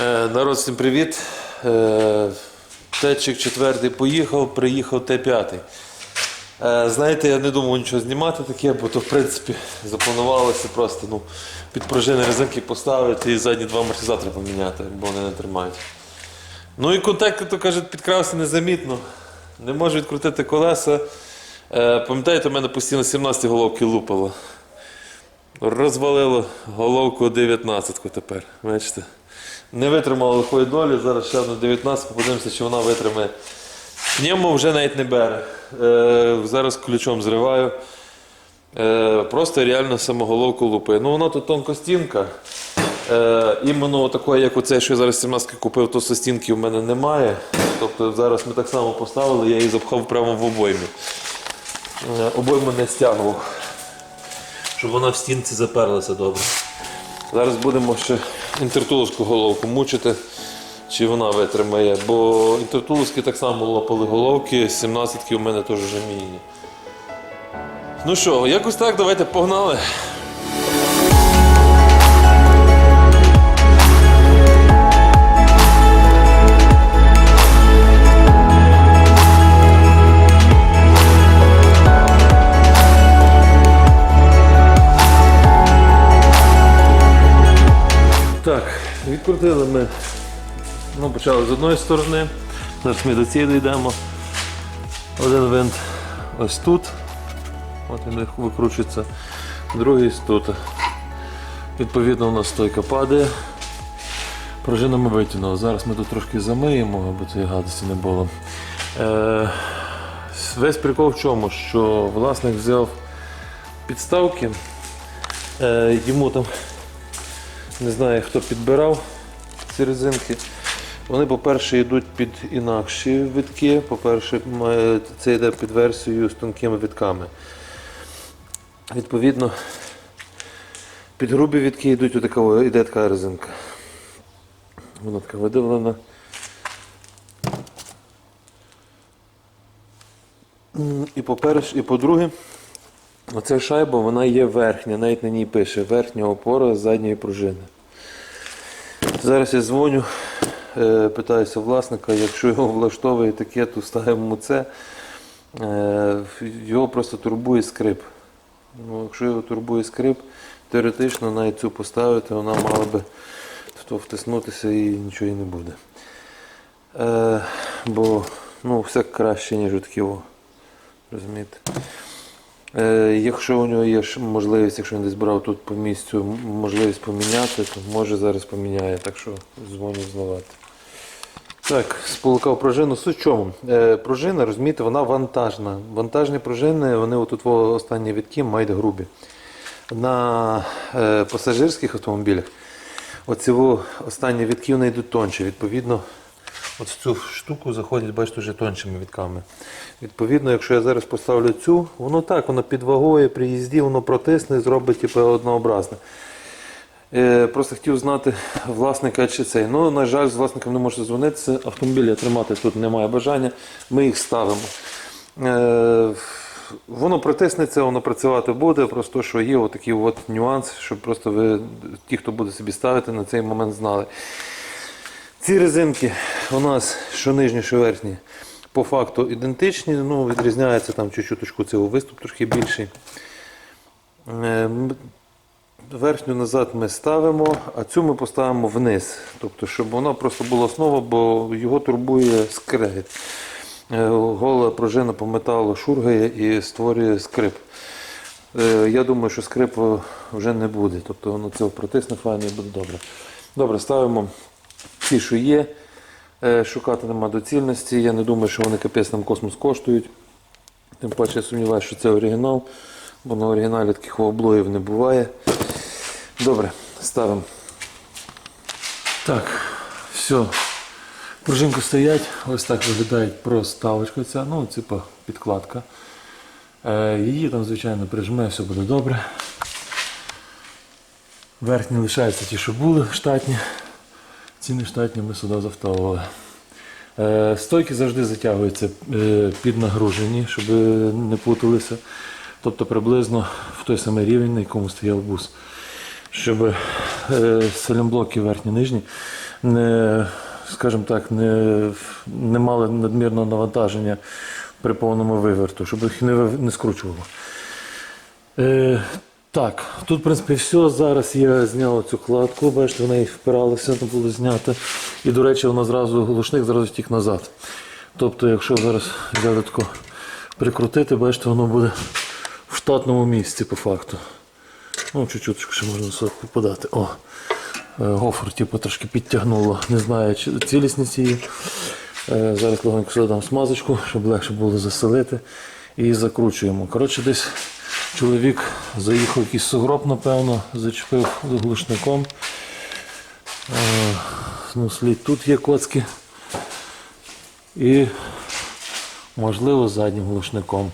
Е, Народ, всім привіт. Е, Течик четвертий поїхав, приїхав Т5. Е, Знаєте, я не думав нічого знімати таке, бо то в принципі запланувалося просто ну, під пружини резинки поставити і задні два амортизатори поміняти, бо вони не тримають. Ну і контакт, то кажуть, підкрався незамітно. Не можу відкрутити колеса. Пам'ятаєте, у мене постійно 17 головки лупало. Розвалило головку 19 тепер. Бачите? Не витримало лихої долі, зараз ще одну 19, подивимося, чи вона витримає. Пневмо вже навіть не бере. Е, зараз ключом зриваю. Е, просто реально самоголовку лупи. Ну вона тут тонкостінка. Е, іменно такої, як оце, що я зараз 17 купив, то стінки в мене немає. Тобто зараз ми так само поставили, я її запхав прямо в обоймі. Е, обойму не стягував щоб вона в стінці заперлася добре. Зараз будемо ще інтертуловську головку мучити, чи вона витримає, бо інтертуловські так само лопали головки, 17-ки у мене теж вже міні. Ну що, якось так, давайте погнали. Відкрутили ми. Ну, почали з одної сторони. Зараз ми до цієї дійдемо. Один винт ось тут. От він викручується. Другий тут. Відповідно, у нас стойка падає. Пружину ми витягнули. Зараз ми тут трошки замиємо, аби цієї гадості не було. Е, весь прикол в чому, що власник взяв підставки. Е, йому там не знаю, хто підбирав ці резинки. Вони, по-перше, йдуть під інакші витки. По-перше, це йде під версією з тонкими витками. Відповідно, під грубі вітки йдуть отака, йде така резинка. Вона така видавлена. І по-перше, і по-друге, Оця шайба вона є верхня, навіть на ній пише верхня опора задньої пружини. Зараз я дзвоню, е, питаюся власника, якщо його влаштовує таке, ставимо це. Е, Його просто турбує скрип. Ну, якщо його турбує скрип, теоретично навіть цю поставити, вона мала би то втиснутися і нічого не буде. Е, Бо ну, все краще, ніж такі. Розумієте? Е, якщо у нього є можливість, якщо він десь брав тут по місцю можливість поміняти, то може зараз поміняє, так що дзвоню знавати. Так, сполукав пружину. Чому? Е, пружина, розумієте, вона вантажна. Вантажні пружини, вони отут останні відки мають грубі. На е, пасажирських автомобілях оці останні відки вони йдуть тонші. Відповідно, от в цю штуку заходять, бачите, вже тоншими відками. Відповідно, якщо я зараз поставлю цю, воно так, воно під вагою при їзді, воно протисне зробить типу, однообразне. Е, просто хотів знати власника чи цей. Ну, на жаль, з власником не можу дзвонитися. Автомобілі тримати тут немає бажання. Ми їх ставимо. Е, воно протиснеться, воно працювати буде. Просто що є отакий от нюанс, щоб просто ви, ті, хто буде собі ставити, на цей момент знали. Ці резинки у нас, що нижні, що верхні, по факту ідентичні, ну, відрізняється там чуть-чуточку цього виступ трошки більший. Е, Верхню назад ми ставимо, а цю ми поставимо вниз. Тобто, щоб вона просто була основа, бо його турбує скрегіт. Е, Гола пружина по металу шургає і створює скрип. Е, Я думаю, що скрипу вже не буде. Тобто воно це протисне файно і буде добре. Добре, ставимо ті, що є. Е, Шукати нема доцільності. Я не думаю, що вони капець нам космос коштують. Тим паче я сумніваюся, що це оригінал, бо на оригіналі таких облоїв не буває. Добре, ставимо. Так, все. Пружинки стоять, ось так виглядає проставочка ця, ну, типа підкладка. Е, її там, звичайно, прижме, все буде добре. Верхні лишаються ті, що були штатні. Ці не штатні ми сюди завтовували. Е, Стойки завжди затягуються е, під нагружені, щоб не путалися. Тобто приблизно в той самий рівень, на якому стояв бус. Щоб е, салімблоки верхні нижні не, скажімо так, не, не мали надмірного навантаження при повному виверту, щоб їх не, не скручувало. Так, тут, в принципі, все. Зараз я зняв цю кладку, бачите, в неї впиралося, не було знято. І, до речі, вона зразу глушник зразу втік назад. Тобто, якщо зараз взяти тако прикрутити, бачите, воно буде в штатному місці по факту. Ну, чуть-чуть ще можна сотку подати. О, е, гофр типу, трошки підтягнуло. Не знаю, чи цілісність її. Е, Зараз легонько сюди дам смазочку, щоб легше було заселити. І закручуємо. Коротше, десь чоловік заїхав якийсь сугроб, напевно, зачепив глушником. Е, Ну, слід тут є коцки. І, можливо, заднім глушником.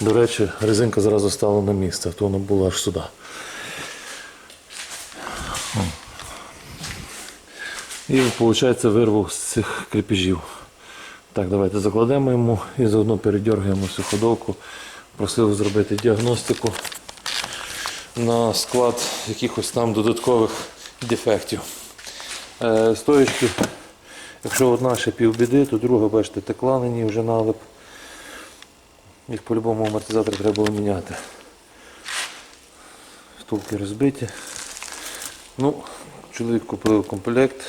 До речі, резинка зразу стала на місце, то вона була аж сюди. І виходить вирву з цих крепежів. Так, давайте закладемо йому і заодно передергуємо всю ходовку. Просив зробити діагностику на склад якихось там додаткових дефектів. Е, стоїчки, якщо одна ще півбіди, то друга, бачите, текла на ній вже налип. Їх по-любому амортизатор треба було міняти. Втулки розбиті. Ну, чоловік купив комплект.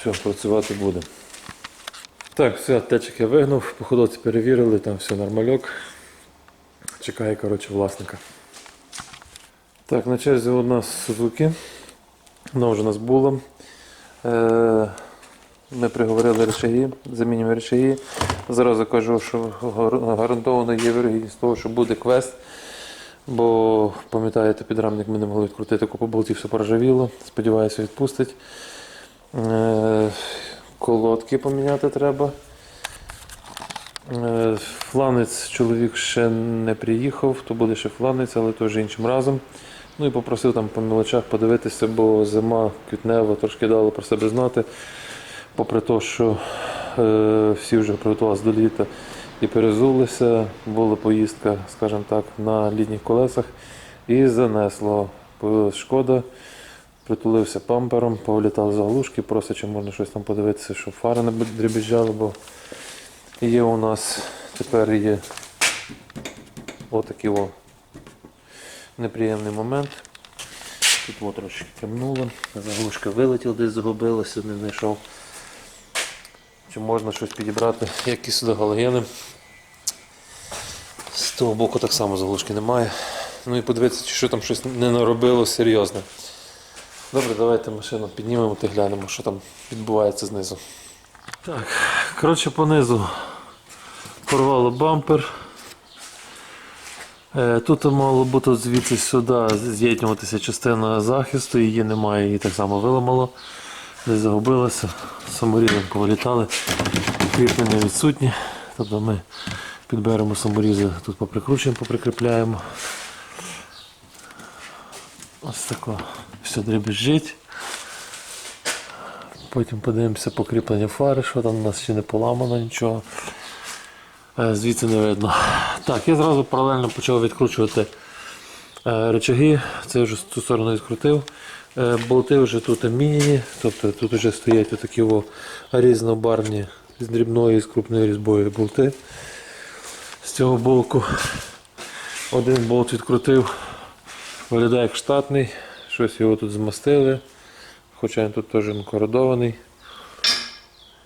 Все, працювати буде. Так, все, течик я вигнув, по ходоці перевірили, там все нормальок. Чекає, коротше, власника. Так, на черзі у нас Suzuki. Вона вже у нас була. Е, ми приговорили речаги, замінюємо речаги. Зразу кажу, що гар- гарантовано є вірогідність того, що буде квест. Бо, пам'ятаєте, підрамник ми не могли відкрутити, купу болтів все поржавіло. Сподіваюся, відпустить. Е, колодки поміняти треба. Е, Фланець чоловік ще не приїхав, то буде ще фланець, але теж іншим разом. Ну і попросив там по мелочах подивитися, бо зима квітнева трошки дала про себе знати. Попри те, що е, всі вже приготувалися до літа і перезулися, була поїздка, скажімо так, на літніх колесах і занесло. Появилась шкода, притулився пампером, повилітав заглушки, просить, чи можна щось там подивитися, щоб фари не дребіжали, бо є у нас тепер є отакий о неприємний момент. Тут от трошки кремнуло, заглушка вилетіла, десь загубилася, не знайшов. Чи можна щось підібрати, які сюди галогени. З того боку так само заглушки немає. Ну і подивитися, чи що там щось не наробило серйозне. Добре, давайте машину піднімемо та глянемо, що там відбувається знизу. Так, коротше, понизу порвало бампер. Е, Тут мало бути звідси сюди з'єднуватися частина захисту, її немає, її так само виламало. Десь загубилося, саморізом повилітали, кріплення відсутні. Тобто ми підберемо саморізи, тут поприкручуємо, поприкріпляємо. Ось тако все дребіжить. Потім подивимося покріплення фари, що там у нас ще не поламано нічого. Е, Звідси не видно. Так, я зразу паралельно почав відкручувати е, речаги. Це вже з ту сторону відкрутив. Е, Болти вже тут міняні, тобто тут вже стоять такі різнобарні з дрібною і з крупною різьбою болти. З цього боку один болт відкрутив, виглядає як штатний, щось його тут змастили, хоча він тут теж кородований.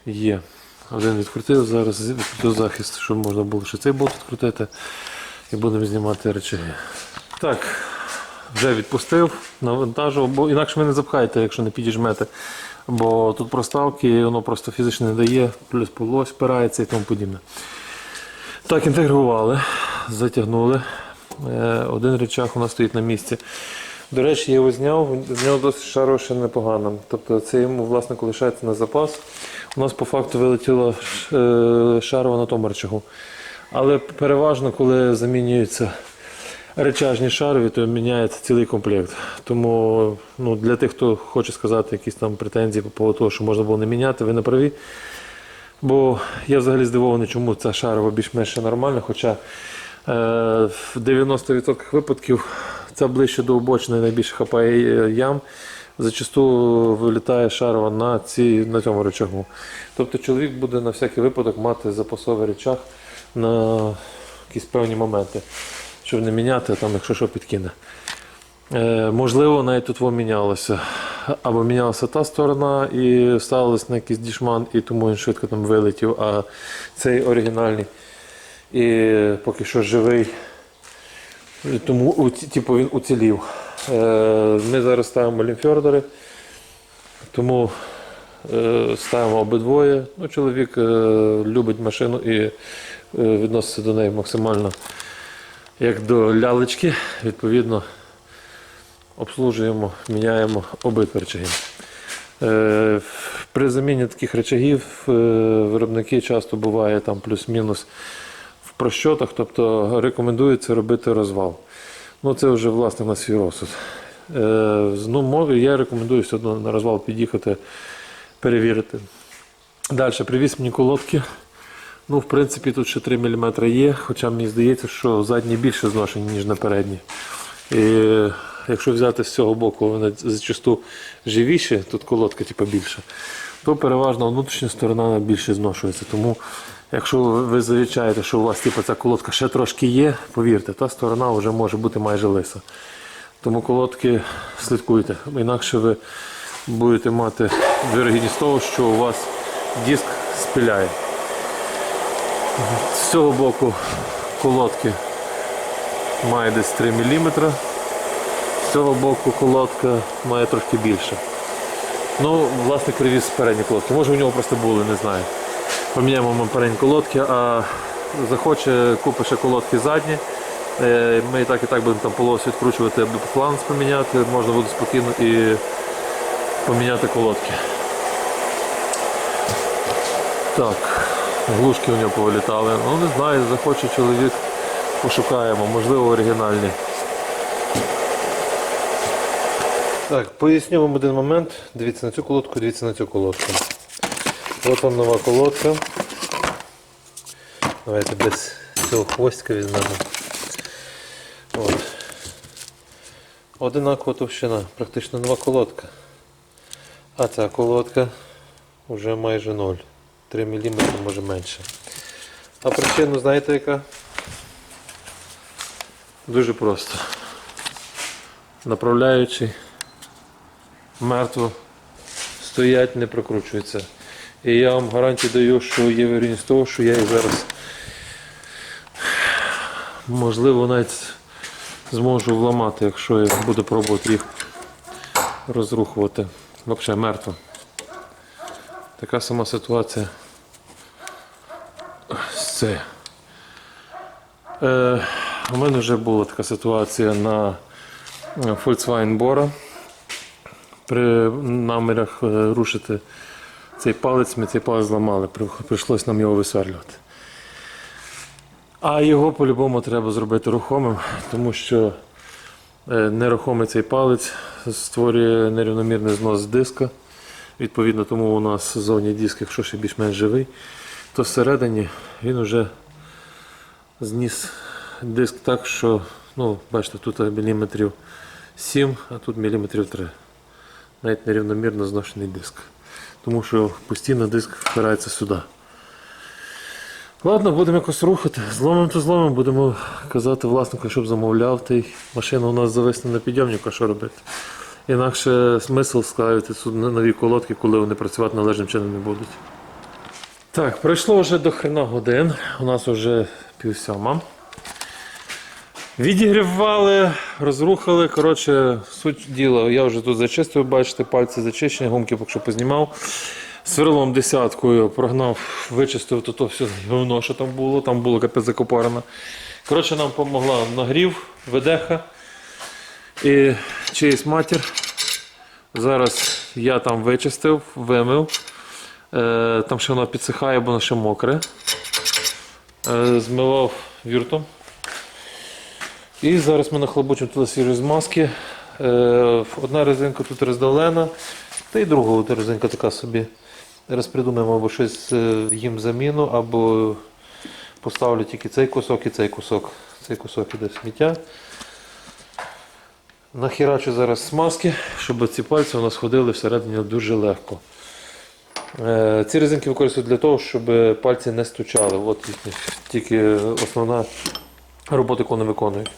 Є. Один відкрутив, зараз відкрутив захист, щоб можна було ще цей болт відкрутити і будемо знімати речаги. Так, вже відпустив, навантажував, бо інакше ви не запхаєте, якщо не підіжмете. Бо тут проставки, воно просто фізично не дає, плюс полось спирається і тому подібне. Так, інтегрували, затягнули. Е, Один речах у нас стоїть на місці. До речі, я його зняв, з нього досить шару ще непогано. Тобто це йому власнику лишається на запас. У нас по факту вилетіло е, шарова на тому речагу. Але переважно, коли замінюються речажні шарові, то міняється цілий комплект. Тому ну, для тих, хто хоче сказати якісь там претензії по поводу того, що можна було не міняти, ви не праві. Бо я взагалі здивований, чому ця шарова більш-менш нормальна, хоча е, в 90% випадків це ближче до обочини найбільше хапає ям. Зачасту вилітає шарова на, ці, на цьому рычагу. Тобто чоловік буде на всякий випадок мати запасовий рычаг на якісь певні моменти, щоб не міняти, там, якщо що підкине. Е, можливо, навіть тут мінялося. Або мінялася та сторона і ставилась на якийсь дішман, і тому він швидко там вилетів, а цей оригінальний. І поки що живий. Тому типу, він уцілів. Е, Ми зараз ставимо лімфьордери, тому е, ставимо обидвоє. Ну, чоловік е, любить машину і відноситься до неї максимально як до лялечки. Відповідно, обслужуємо, міняємо обидва речаги. При заміні таких речагів виробники часто буває там плюс-мінус в прощотах, тобто рекомендується робити розвал. Ну це вже власне на свій розсуд. Е, Ну, я рекомендую все одно на розвал під'їхати, перевірити. Далі привіз мені колодки. Ну, в принципі, тут ще 3 мм є, хоча мені здається, що задні більше зношені, ніж на передні. І якщо взяти з цього боку, вони зачасту живіші, тут колодка типу, більше, то переважно внутрішня сторона більше зношується. Тому, якщо ви замічаєте, що у вас типу, ця колодка ще трошки є, повірте, та сторона вже може бути майже лиса. Тому колодки слідкуйте, інакше ви будете мати вірогідність того, що у вас диск спиляє. З цього боку колодки має десь 3 мм. З цього боку колодка має трошки більше. Ну, власник привіз передні колодки. Може у нього просто були, не знаю. Поміняємо ми передні колодки, а захоче, купить ще колодки задні. Е, Ми і так і так будемо там полос відкручувати, аби фланс поміняти, можна буде спокійно і поміняти колодки. Так, глушки у нього повилітали. Ну не знаю, захоче чоловік, пошукаємо, можливо оригінальні. Так, поясню вам один момент. Дивіться на цю колодку, дивіться на цю колодку. От вам нова колодка. Давайте без цього хвостика візьмемо. От. Одинакова товщина, практично нова колодка. А ця колодка вже майже 0. 3 мм може менше. А причину знаєте яка? Дуже просто. Направляючий мертво стоять, не прокручуються. І я вам гарантію даю, що є вірність того, що я їх зараз можливо навіть зможу вламати, якщо я буду пробувати їх розрухувати. Взагалі мертво. Така сама ситуація це. Е, у мене вже була така ситуація на е, Volkswagen Bora. При намірах е, рушити цей палець, ми цей палець зламали, При- прийшлось нам його висверлювати. А його по-любому треба зробити рухомим, тому що е, нерухомий цей палець створює нерівномірний знос диска. Відповідно, тому у нас зовні диск, якщо ще більш-менш живий, то всередині він вже зніс диск так, що, ну, бачите, тут міліметрів 7, а тут міліметрів 3. Навіть нерівномірно зношений диск. Тому що постійно диск впирається сюди. Ладно, будемо якось рухати. Зломим то зломим, будемо казати власнику, щоб замовляв. Та машина у нас зависне на підйомнику, що робити. Інакше смисл ставити нові колодки, коли вони працювати належним чином не будуть. Так, пройшло вже до хрена годин. У нас вже пів сьома. Відігрівали, розрухали. Коротше, суть діла, я вже тут зачистив, бачите, пальці зачищені, гумки поки що познімав. Сверлом десяткою прогнав, вичистив то, то все говно, що там було, там було капець закопарено. Коротше, нам допомогла нагрів, ведеха і чиїсь матір. Зараз я там вичистив, вимив. Е, там ще воно підсихає, бо воно ще мокре. Е, змивав віртом. І зараз ми нахлобучимо туди свіжі змазки. Е, одна резинка тут роздалена, та й друга резинка така собі. Зараз придумаємо або щось е, їм заміну, або поставлю тільки цей кусок і цей кусок. Цей кусок іде в сміття. Нахерачу зараз смазки, щоб ці пальці у нас ходили всередині дуже легко. Е, Ці резинки використовують для того, щоб пальці не стучали. От їхня тільки основна робота, яку вони виконують.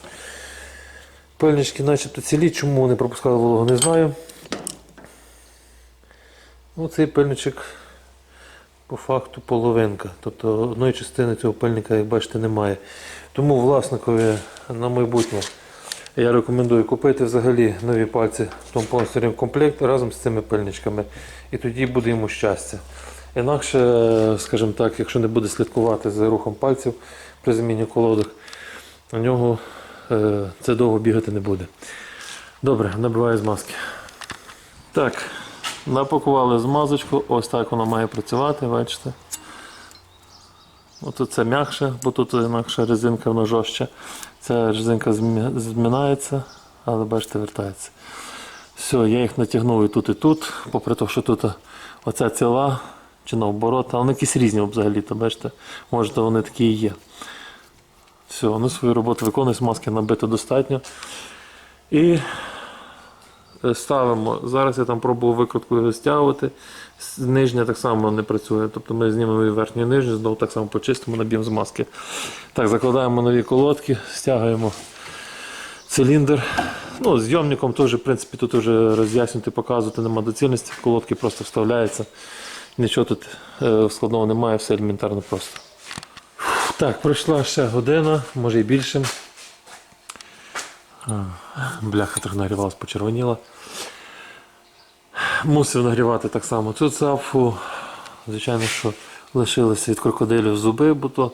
Пильнички начебто цілі, чому вони пропускали вологу, не знаю. Ну, цей пильничок по факту половинка. Тобто одної частини цього пильника, як бачите, немає. Тому власникові на майбутнє я рекомендую купити взагалі нові пальці в комплект разом з цими пильничками. І тоді буде йому щастя. Інакше, скажімо так, якщо не буде слідкувати за рухом пальців при заміні колодок, у нього е, це довго бігати не буде. Добре, набиваю з маски. Так, напакували змазочку, ось так вона має працювати, бачите. Отут це м'якше, бо тут інакше резинка вона жорстче. Ця резинка змінається, але бачите, вертається. Все, я їх натягнув і тут, і тут, попри те, що тут оця ціла, чи наоборот, але вони якісь різні взагалі, то бачите, може то вони такі і є. Все, вони свою роботу виконують, смазки набито достатньо. І е, ставимо. Зараз я там пробував викруткою стягувати. Нижня так само не працює. Тобто ми знімемо верхню і нижню, знову так само почистимо, наб'ємо з маски. Так, закладаємо нові колодки, стягуємо циліндр. Ну, зйомником теж, в принципі, тут вже роз'яснювати, показувати нема доцільності. Колодки просто вставляються. Нічого тут е, складного немає, все елементарно просто. Так, пройшла ще година, може і більше. Бляха трохи нагрівалась, почервоніла. Мусив нагрівати так само цю цапфу. Звичайно, що лишилися від крокодилів зуби, бо то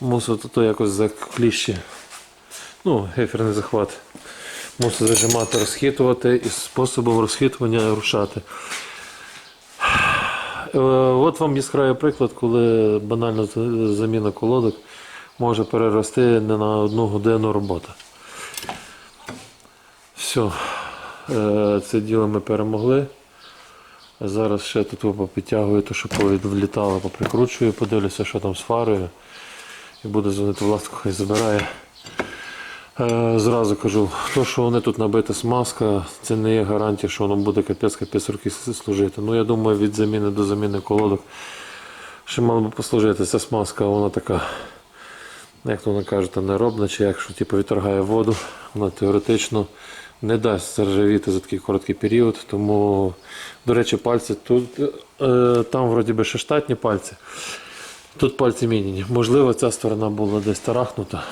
мусив то, то якось за кліщі. Ну, геферний захват. Мусив зажимати, розхитувати і способом розхитування рушати. Е, От вам яскравий приклад, коли банальна заміна колодок може перерости не на одну годину роботи. Все, це діло ми перемогли. Зараз ще тут підтягую, то що влітало, поприкручую, подивлюся, що там з фарою. І буду дзвонити власнику, хай забирає. Е, Зразу кажу, то, що вони тут набита смазка, це не є гарантія, що воно буде капець-капець роки служити. Ну, я думаю, від заміни до заміни колодок ще мало би послужити. Ця смазка, вона така, як то вона кажуть, неробна, чи якщо типу, відторгає воду, вона теоретично не дасть заржавіти за такий короткий період. Тому, до речі, пальці тут, е, там вроді би ще штатні пальці. Тут пальці міняні. Можливо, ця сторона була десь тарахнута.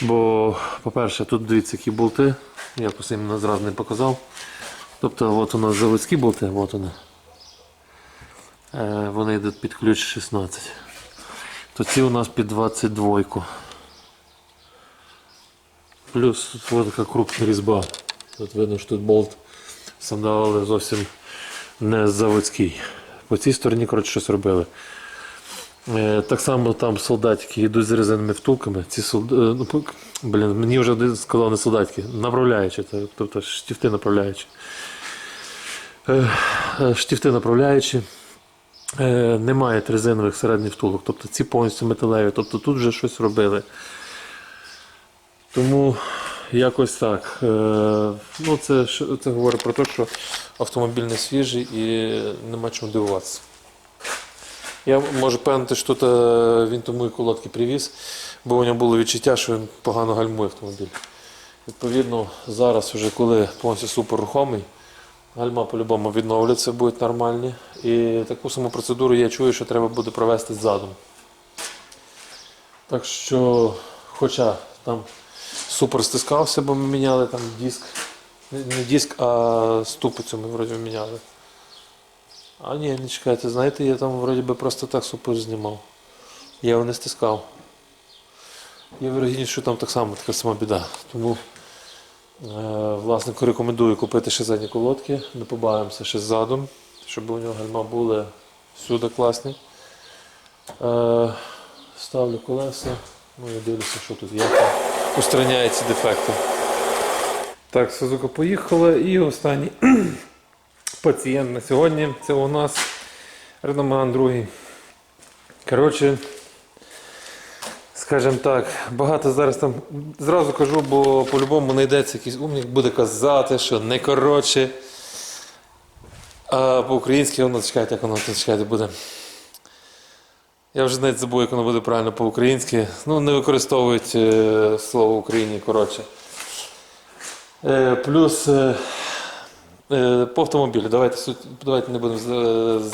Бо, по-перше, тут дивіться, які болти. Я просто їм зразу не показав. Тобто, от у нас заводські болти, от вони. Е, вони йдуть під ключ 16. То ці у нас під 22. Плюс тут така крупна різьба. Тут видно, що тут болт сандали зовсім не заводський. По цій стороні, коротше, щось робили. Е, Так само там солдатики йдуть з резинними втулками. Ці солд... е, ну, блін, мені вже один сказав не солдатики, направляючі, тобто штифти направляючі. Е, Штифти направляючі. Немає резинових середніх втулок, тобто ці повністю металеві, тобто тут вже щось робили. Тому якось так. Ну, це, це говорить про те, що автомобіль не свіжий і нема чому дивуватися. Я можу певнити, що тут е, він тому і колодки привіз, бо у нього було відчуття, що він погано гальмує автомобіль. Відповідно, зараз, вже коли повністю супер рухомий, гальма по-любому відновляться, будуть нормальні. І таку саму процедуру я чую, що треба буде провести ззаду. Так що, хоча там супер стискався, бо ми міняли там диск. Не не диск, а ступицю ми вроді міняли. А ні, не чекайте, знаєте, я там вроді би просто так супер знімав. Я його не стискав. Є вирогідність, що там так само така сама біда. Тому е, власнику рекомендую купити ще задні колодки, не побавимося ще ззаду, щоб у нього гальма були всюди класні. Е, ставлю колеса, ну і дивлюся, що тут є. Устраняє дефекти. Так, Сузука поїхала і останній пацієнт на сьогодні. Це у нас Редоман другий. Коротше, скажімо так, багато зараз там зразу кажу, бо по-любому знайдеться якийсь умник, буде казати, що не коротше. А по-українськи воно чекайте, як воно чекайте буде. Я вже навіть забув, як воно буде правильно по-українськи. Ну, не використовують е, слово Україні коротше. Е, плюс е, по автомобілю. Давайте, давайте не будемо. з-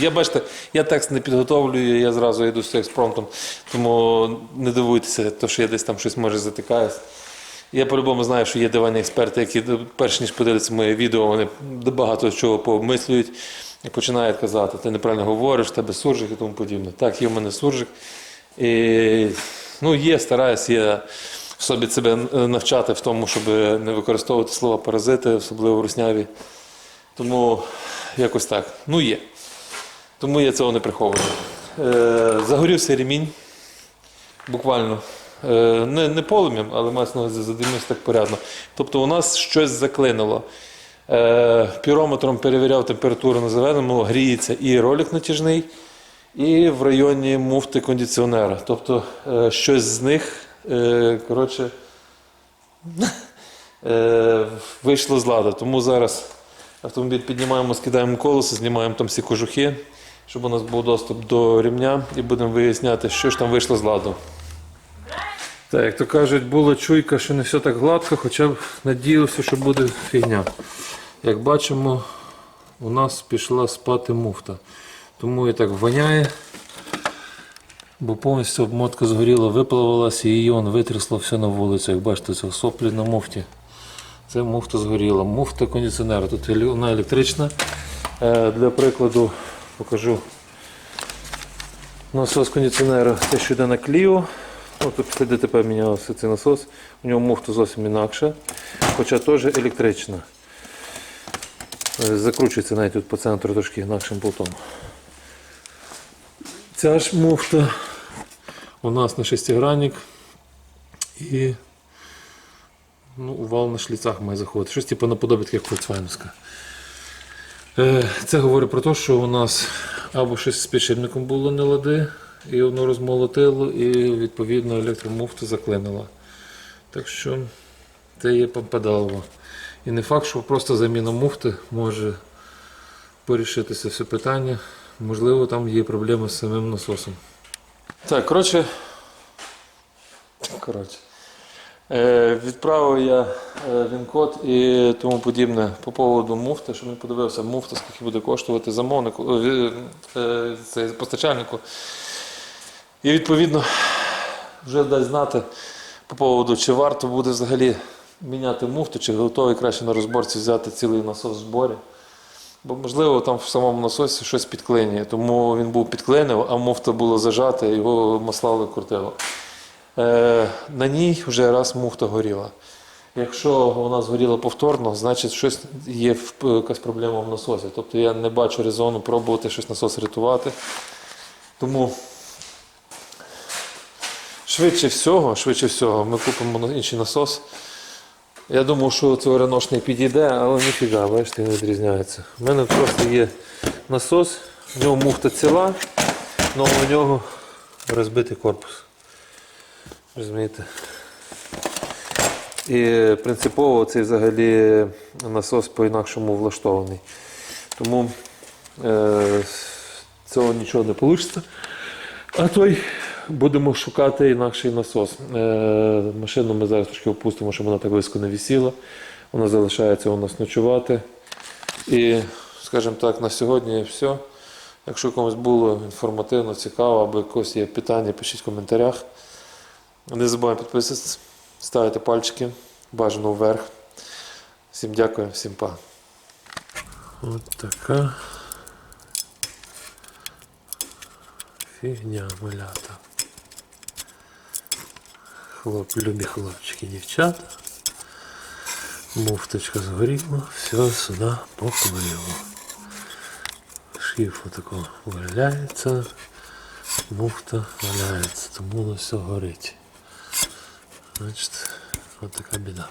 Я бачите, я текст не підготовлюю, я зразу йду з експромтом, тому не дивуйтеся, то, що я десь там щось може затикаюсь. Я по-любому знаю, що є дивані експерти, які перш ніж подивитися моє відео, вони багато чого помислюють і починають казати, ти неправильно говориш, тебе суржик і тому подібне. Так, є в мене суржик. І, ну, є, стараюсь я в собі себе навчати в тому, щоб не використовувати слова паразити, особливо русняві. Тому якось так. Ну є. Тому я цього не приховую. Е, загорівся ремінь. Буквально. Е, не, не полум'ям, але мається на так порядно. Тобто у нас щось заклинило. Е, пірометром перевіряв температуру на зеленому, гріється і ролик натяжний, і в районі муфти кондиціонера. Тобто е, щось з них е, коротше, е, вийшло з ладу. Тому зараз автомобіль піднімаємо, скидаємо колесо, знімаємо там всі кожухи, щоб у нас був доступ до рівня і будемо виясняти, що ж там вийшло з ладу. Так, як то кажуть, була чуйка, що не все так гладко, хоча б надіявся, що буде фігня. Як бачимо, у нас пішла спати муфта. Тому і так воняє, бо повністю обмотка згоріла, виплавилася і її он витрясло все на вулицю. Як бачите, це соплі на муфті. Це муфта згоріла. Муфта кондиціонера. Тут вона електрична. Е, Для прикладу покажу насос кондиціонера. Те, що йде на кліо. Ну, тут після ДТП мінявся цей насос. У нього муфта зовсім інакша, хоча теж електрична. Е, Закручується навіть тут по центру трошки інакшим болтом. Ця ж муфта у нас на шестигранник і ну, вал на шліцах має заходити. Щось типу як фольксвайновська. Е, Це говорить про те, що у нас або щось з підшипником було не лади, і воно розмолотило, і відповідно електромуфта заклинила. Так що це є попадало. І не факт, що просто заміна муфти може порішитися все питання. Можливо, там є проблеми з самим насосом. Так, коротше. Коротше. Е, відправив я е, він-код і тому подібне по поводу муфти, щоб він подивився муфта, скільки буде коштувати замовнику, е, е, постачальнику. І відповідно вже дасть знати по поводу, чи варто буде взагалі міняти муфту, чи готовий краще на розборці взяти цілий насос в зборі. Бо, можливо, там в самому насосі щось підклинює, тому він був підклинив, а муфта була зажата, його маслало крутило. Е, на ній вже раз муфта горіла. Якщо вона згоріла повторно, значить щось є якась проблема в насосі. Тобто я не бачу резону пробувати щось насос рятувати. Тому швидше всього, швидше всього, ми купимо інший насос. Я думав, що цього реношний підійде, але ніфіга, бачите, він відрізняється. У мене просто є насос, в ньому муфта ціла, але у нього розбитий корпус. Розумієте? І принципово цей взагалі насос по-інакшому влаштований. Тому е, цього нічого не вийде. А той будемо шукати інакший насос. Е, машину ми зараз трошки опустимо, щоб вона так високо не висіла. Вона залишається у нас ночувати. І, скажімо так, на сьогодні все. Якщо комусь було інформативно, цікаво, або якось є питання, пишіть в коментарях. Не забуваємо підписуватися, ставити пальчики, бажано вверх. Всім дякую, всім па. От така фігня малята. Хлоп, любі хлопчики, дівчата. Муфточка згоріла, все сюди поплило. Шкіф отако валяється, муфта валяється, тому воно все горить. Значить, от така біда.